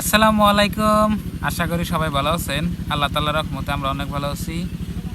আসসালামু আলাইকুম। আশা করি সবাই ভালো আছেন। আল্লাহ তাল্লাহ রহমতে আমরা অনেক ভালো আছি।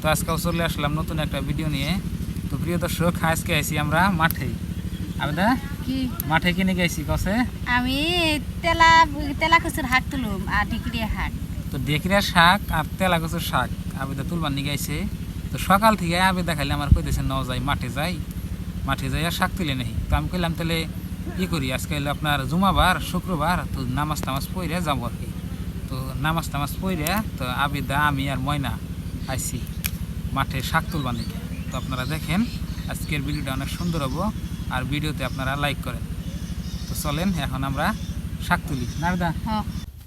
তো আজকেও চলে আসলাম নতুন একটা ভিডিও নিয়ে। তো প্রিয় দর্শক আজকে আইছি আমরা মাঠে। আবেদা কি? মাঠে কিনে গেছি কসে? আমি তেলা তেলা কচুর হাক তুলুম আর টিকড়িয়া হাক তো ডেকরিয়া শাক আর তেলা কচুর শাক আবেদা তুলবার নিয়ে গেছে। তো সকাল থেকে আবেদা খাইলে আমার কইতেছে ন যাই মাঠে যাই। মাঠে যাই আর শাক তুলে নেই তো আমি কইলাম তাহলে ই করি আজকে হলো আপনার জুমাবার শুক্রবার তো নামাজ টামাজ পড়ে যাব আর কি। তো নামাজ টামাজ পড়ে তো আবিদা আমি আর ময়না আইছি মাঠে শাক তুলবার নিকে। তো আপনারা দেখেন আজকের ভিডিওটা অনেক সুন্দর হব আর ভিডিওতে আপনারা লাইক করেন। তো চলেন এখন আমরা শাক তুলি। না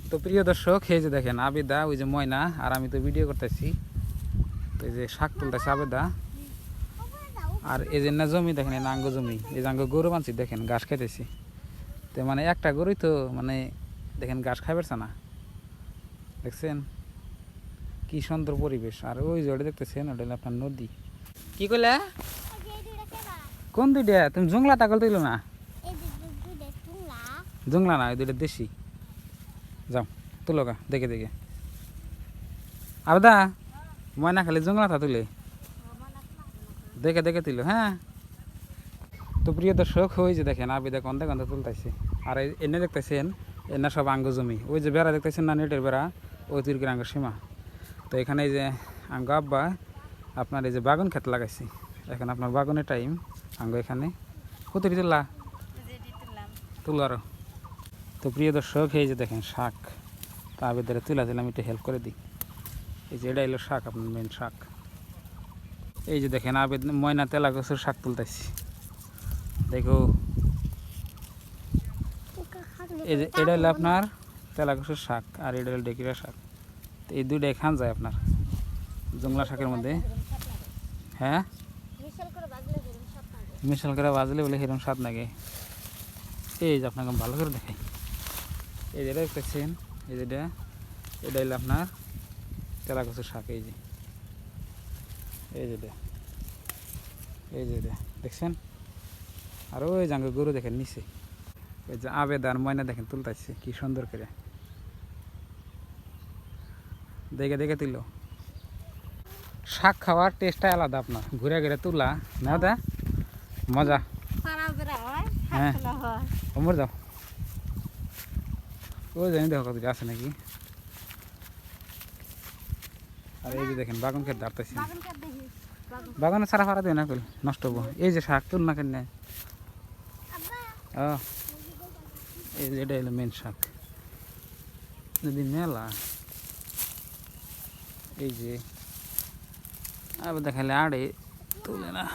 তো প্রিয় দর্শক এই যে দেখেন আবেদা ওই যে ময়না আর আমি তো ভিডিও করতেছি। তো এই যে শাক তুলতেছে আবেদা। আর এই যে না জমি দেখেন আঙ্গ জমি, এই যে আঙ্গ গরু বানছি, দেখেন ঘাস খাইতেছি। তো মানে একটা গরুই তো মানে দেখেন ঘাস খাই পারছে না। দেখছেন? কি সুন্দর পরিবেশ। আর ওই যে ওটা দেখতেছেন, ওটা আপনার নদী। কি কইলে? কোন দুইটা? তুমি জংলা তাকল তুইলো না? জংলা না ওই দুইটা দেশি। যাও, তুলো গা, দেখে দেখে। আবদা, ময়না খালি জঙ্গলাটা তুলে। দেখে দেখে তুলো হ্যাঁ। তো প্রিয় দর্শক, ওই যে দেখেন, আবিদা কন্দা কন্দা তুলতেছে আর এই- এনে দেখতেছেন, এনে সব আঙ্গ জমি। ওই যে বেড়া দেখতেছেন না, নেটের বেড়া? ওই তুর্কির আঙ্গ সীমা। তো এখানে এই যে আঙ্গ আব্বা, আপনার এই যে বাগান ক্ষেত লাগাইছি। এখন আপনার বাগানের টাইম, আঙ্গ এখানে। কতটি তুললা? তুলো আরও। তো প্রিয় দর্শক, এই যে দেখেন শাক। তা আবেদারে তুলা দিলাম, একটু হেল্প করে দিই। এই যে এটা এলো শাক, আপনার মেন শাক। এই যে দেখেন আবেদ ময়না তেলা গাছের শাক তুলতেছি দেখো। এই যে এটা হলো আপনার তেলা গাছের শাক আর এটা হলো ডেকিরা শাক। তো এই দুইটাই খান যায় আপনার জংলা শাকের মধ্যে। হ্যাঁ? মিশাল করে বাজলে বলে সেরকম স্বাদ লাগে এই যে আপনাকে ভালো করে দেখাই। এই যেটা দেখতেছেন? এই যেটা এটা হলো আপনার তেলা কচুর শাক, এই যে। এই যেটা এই যেটা দেখছেন? আর ওই জাঙ্গে গরু দেখেন নিচে। ওই যে আবেদার ময়না দেখেন তুলতাছে কি সুন্দর করে। দেখে দেখে তুলো। শাক খাওয়ার টেস্টটা আলাদা আপনার। ঘুরে ঘুরে তুলা। না দা। মজা। হ্যাঁ। হয়। যাও। ও জানি দেখো কত আছে নাকি। আর এই যে দেখেন বাগান খেতে দাঁড়াইছি বাগান সারা ফারা দিও না কল নষ্ট হব। এই যে শাক তুল না কেন ও এই যে এটা হলো মেন শাক। নদী মেলা। এই যে আবার দেখালে আড়ে তুলে না।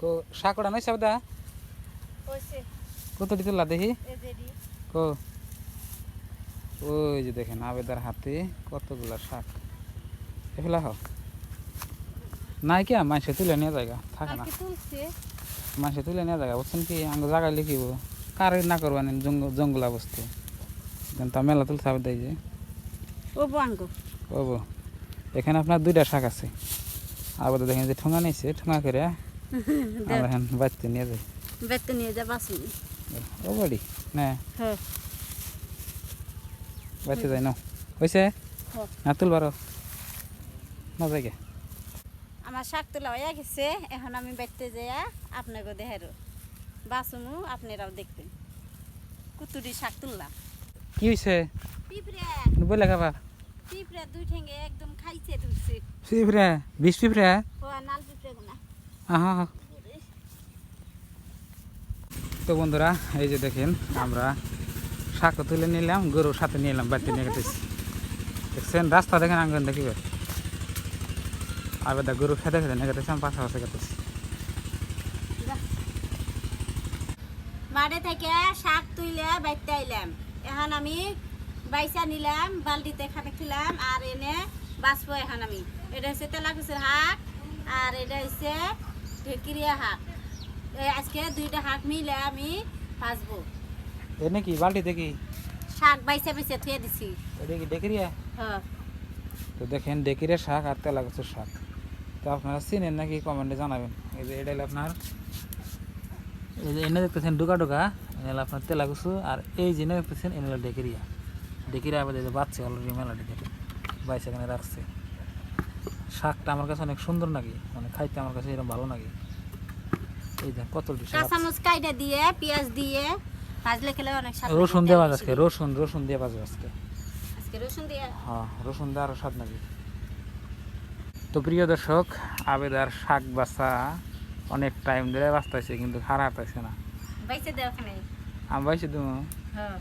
কো শাক ওটা নয় সাবদা কতটি তুললা দেখি? কো? ওই যে দেখেন আবেদার হাতে কতগুলা শাক। এগুলা হোক। নাই কে? মাসে তুলে নিয়ে জায়গা থাকে না। মাসে তুলে নিয়ে জায়গা বুঝছেন কি আঙ্গ জায়গায় লিখিব। কারে না করবান জঙ্গলা বস্তু। তা মেলা তুলতে হবে দেয় যে। ওবো এখানে আপনার দুইটা শাক আছে। আবার দেখেন যে ঠোঙা নিয়েছে ঠোঙা করে আমরা এখন বাড়তে নিয়ে যাই। বেতে নিয়ে যা বাসুন ও বাড়ি না। হ্যাঁ। বাড়তে যাই না। হয়েছে হ্যাঁ। না তুলবার না যাই আমার শাক তোলা হয়ে গেছে এখন আমি বাইতে যাইয়া আপনাকে দেখারো বাসুনু আপনারাও দেখবেন কুতুরি শাক তুললাম কি হয়েছে বলে খাবা পিঁপড়ে দুই ঠেঙ্গে একদম খাইছে তুলছে পিঁপড়ে? বিষ পিঁপড়ে? ও নাল পিঁপড়ে গুনা আহা। তো বন্ধুরা এই যে দেখেন আমরা শাক তুলে নিলাম গরুর সাথে নিলাম বাড়িতে নিয়ে গেতেছি। দেখছেন, রাস্তা দেখেন, আঙ্গন দেখিবে আবার দা গরু খেতে খেতে নিয়ে গেতেছি, আমি পাশাপাশি থেকে শাক তুইলে বাইতে আইলাম। এখন আমি বাইসা নিলাম, বালতিতে খাতে খিলাম, আর এনে বাঁচবো এখন আমি। এটা হচ্ছে তেলাকুচের শাক আর এটা হচ্ছে ঢেকিরিয়া এই আজকে দুইটা শাক মিলে আমি ভাজবো এ নাকি বালতি দেখি? শাক বাইসে বাইসে থুয়ে দিছি। এটা কি ডেকেরিয়া হ্যাঁ। তো দেখেন ডেকিরিয়া শাক আর তেলা গাছের শাক। তো আপনারা চিনেন নাকি কমেন্টে জানাবেন। এই যে এটা হলো আপনার এই যে এনে দেখতেছেন ডুকা ডুকা এনেলা আপনার তেলাকুচু আর এই যে দেখতেছেন এনেলা ডেকেরিয়া ডেকেরিয়া আবার যে বাচ্চা অলরেডি মেলা ডেকেরি বাইশ এখানে রাখছে। শাকটা আমার কাছে অনেক সুন্দর লাগে মানে খাইতে আমার কাছে এরকম ভালো লাগে এই দেখ কত কাঁচামচ কাইটা দিয়ে পেঁয়াজ দিয়ে ভাজলে খেলে অনেক স্বাদ রসুন দিয়ে আজকে রসুন রসুন দিয়ে আজকে। আজকে রসুন দিয়ে? হ্যাঁ রসুন দিয়ে আরও স্বাদ লাগে। তো প্রিয় দর্শক আবেদার শাক বাসা অনেক টাইম ধরে বাঁচতেছে কিন্তু খারাপ না। বাইসে ওখানে। আমি পাইছি তুমি হ্যাঁ।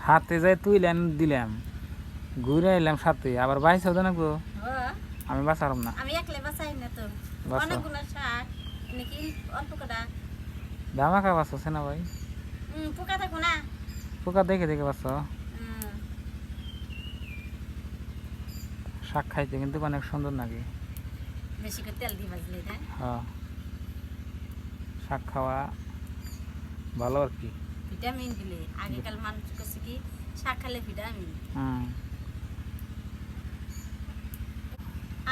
সাথে যাই তুইলেন দিলাম ঘুরে এলাম সাথে আবার বাইশেও দেন গো হ্যাঁ। আমি বাঁচালাম না। আমি না তো। বাসাও। অনেকগুলো শাক নাকি অল্প কটা? ধামাকা বাঁচছে না ভাই। পোকা থাকো না। পোকা দেখে দেখে হুম, শাক খাইতে কিন্তু অনেক সুন্দর লাগে বেশি করে তেল দিয়ে ভাজলে হ্যাঁ। শাক খাওয়া ভালো আর কি। ভিটামিন দিলে। আগেকার মানুষ করছে কি শাক খেলে ভিটামিন।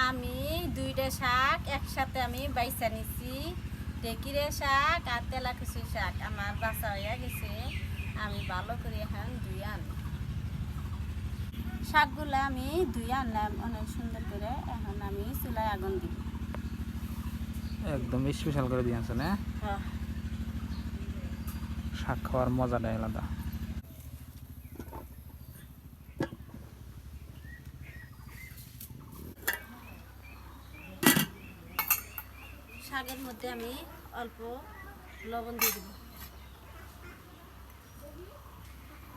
আমি দুইটা শাক একসাথে আমি বাইসা নিছি। ঢেকিরে শাক আর তেলাকুচি শাক। আমার বাসা হইয়া গেছে। আমি ভালো করে এখন ধুই আনি। শাকগুলো আমি ধুই আনলাম অনেক সুন্দর করে। এখন আমি চুলায় আগুন দিব একদম স্পেশাল করে দিয়েছে না হ্যাঁ, শাক খাওয়ার মজাটাই আলাদা। শাকের মধ্যে আমি অল্প লবণ দিয়ে দিব।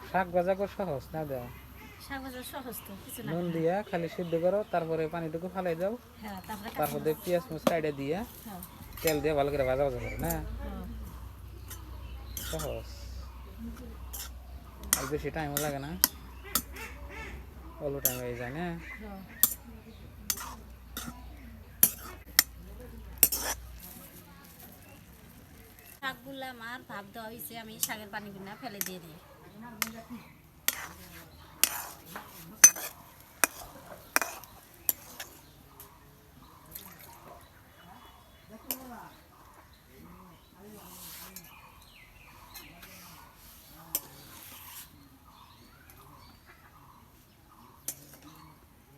শাক ভাজা কর সহজ না দেওয়া শাক ভাজা সহজ তো কিছু না। নুন দিয়া খালি সিদ্ধ করো তারপরে পানিটুকু ফালাই দাও। হ্যাঁ তারপরে তারপর দিয়ে পেঁয়াজ মুচ সাইডে দিয়ে হ্যাঁ, তেল দিয়ে ভালো করে ভাজা ভাজা করো না? হ্যাঁ। সহজ। আর বেশি টাইমও লাগে না। অল্প টাইম হয়ে যায় না? শাকগুলো আমার ভাব দেওয়া হয়েছে আমি শাকের পানিগুলো ফেলে দিয়ে দিই।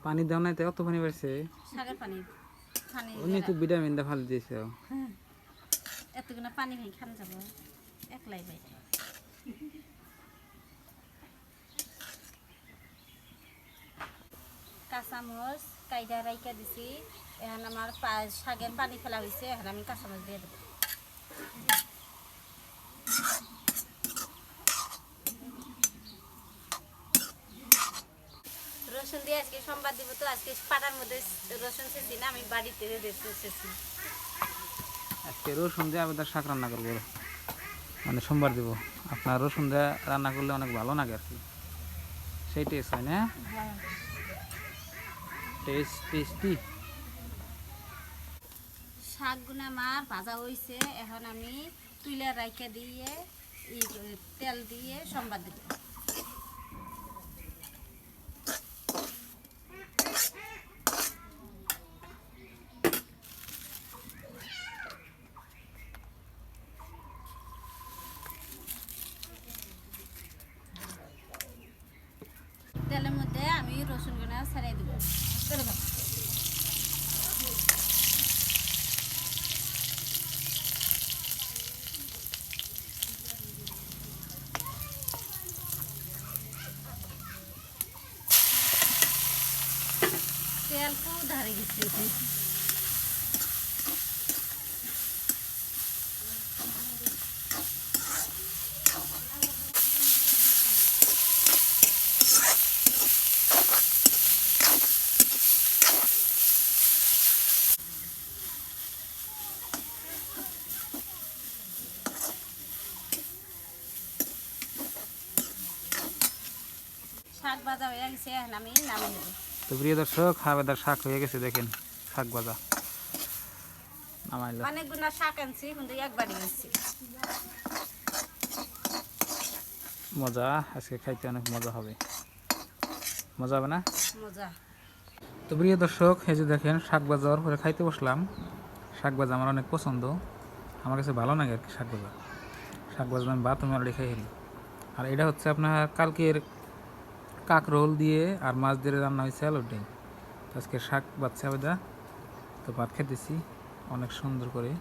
পানি দাও নাই তো অত পানি বাড়ছে? শাকের পানি পানি উনি তো ভিটামিন দা ফাল দিয়েছে। এতগুলো পানি খাই, খান যাব। একলাই বাই কাঁচামচ কাইদা রাইকা দিছি। এখন আমার শাকের পানি ফেলা হয়েছে এখন আমি কাঁচামচ দিয়ে দেবো। রসুন দিয়ে আজকে সোমবার দিব, তো আজকে পাটার মধ্যে রসুন ছেঁচি না, আমি বাড়িতে রসুন ছেঁচি। আজকে রসুন দিয়ে শাক রান্না করব মানে সোমবার দিব। আপনার রসুন দিয়ে রান্না করলে অনেক ভালো লাগে আর কি। সেই টেস্ট হয় না? টেস্ট টেস্টি শাকগুলো আমার ভাজা হয়েছে এখন আমি তুলে রাইখা দিয়ে তেল দিয়ে সম্বাদ দেব তেলের মধ্যে আমি রসুনগুলো ছাড়াই দেবো চলো বাবা। তেল খুব ধারে গেছে শাক ভাজা হয়ে গেছে এখন আমি নামিয়ে নেব তো প্রিয় দর্শক আবেদার শাক হয়ে গেছে দেখেন শাক ভাজা। নামাইলো। অনেকগুলো শাক আনছি কিন্তু একবারই আনছি। মজা আজকে খাইতে অনেক মজা হবে। মজা হবে না? মজা। তো প্রিয় দর্শক এই যে দেখেন শাক হওয়ার পরে খাইতে বসলাম। শাক ভাজা আমার অনেক পছন্দ। আমার কাছে ভালো লাগে আর কি শাক ভাজা। শাক ভাজা আমি ভাত আমি অলরেডি খাই আর এটা হচ্ছে আপনার কালকের কাক রোল দিয়ে আর মাছ দিয়ে রান্না হয়েছে আলুটাই আজকে শাক বাচ্চা আবেদা তো ভাত খেতেছি, অনেক সুন্দর করে।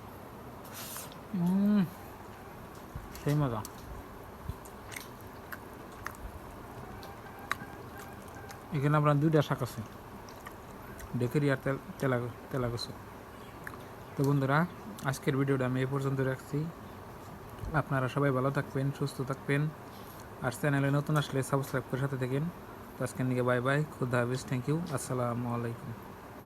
সেই মজা। এখানে আপনার দুইটা শাক আছে। ডেকেরি আর তেলা তেলা কচু তো বন্ধুরা, আজকের ভিডিওটা আমি এ পর্যন্ত রাখছি। আপনারা সবাই ভালো থাকবেন, সুস্থ থাকবেন। আর চ্যানেলে নতুন আসলে সাবস্ক্রাইব করে সাথে থাকেন। তো আজকের দিকে বাই বাই, খুদা হাফিজ থ্যাংক ইউ আসসালামু আলাইকুম।